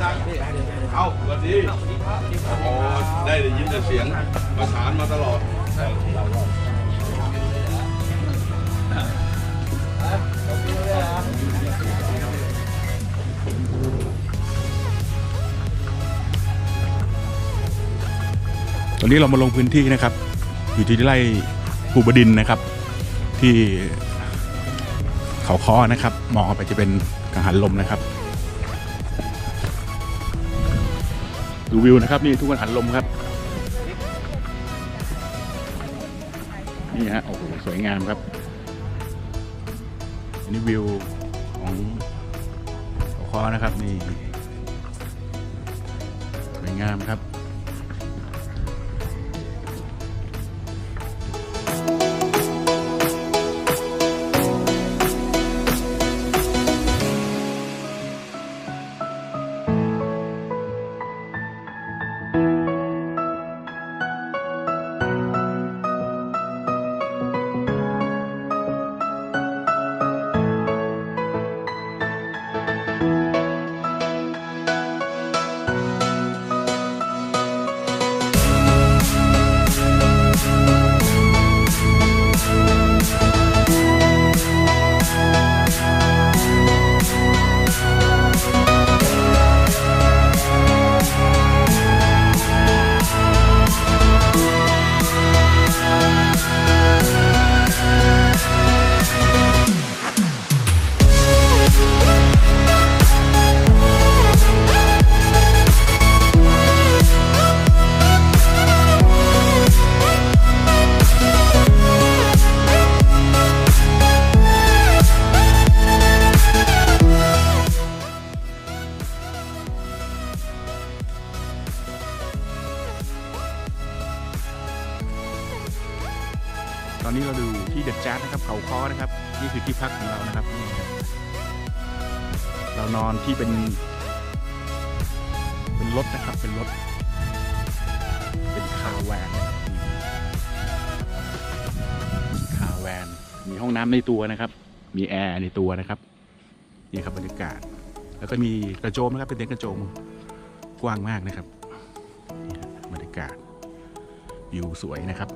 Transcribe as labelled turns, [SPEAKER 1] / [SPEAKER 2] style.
[SPEAKER 1] สั่งเข้าสวัสดีโอ้ได้ได้ยินแต่เสียงประสานมาตลอดตอนนี้เรามาลงพื้นที่นะครับ อยู่ที่ไร่ภูบดินนะครับ ที่เขาคอนะครับ มองไปจะเป็นกังหันลมนะครับ ดูวิวนะครับนี่ทุกคนหันลมครับนี่ฮะโอ้โหสวยงามครับอันนี้วิวของขาค้อนะครับนี่สวยงามครับ ตอนนี้เราดูที่เด็ดจ้าดนะครับเขาค้อนะครับ นี่คือที่พักของเรานะครับนี่ครับเรานอนที่เป็น เป็นรถนะครับเป็นรถ เป็นคาร์แวนนะครับมีคาร์แวน มีห้องน้ำในตัวนะครับ มีแอร์ในตัวนะครับนี่ครับบรรยากาศ แล้วก็มีกระโจมนะครับเป็นเต็นท์กระโจมกว้างมากนะครับบรรยากาศวิวสวยนะครับ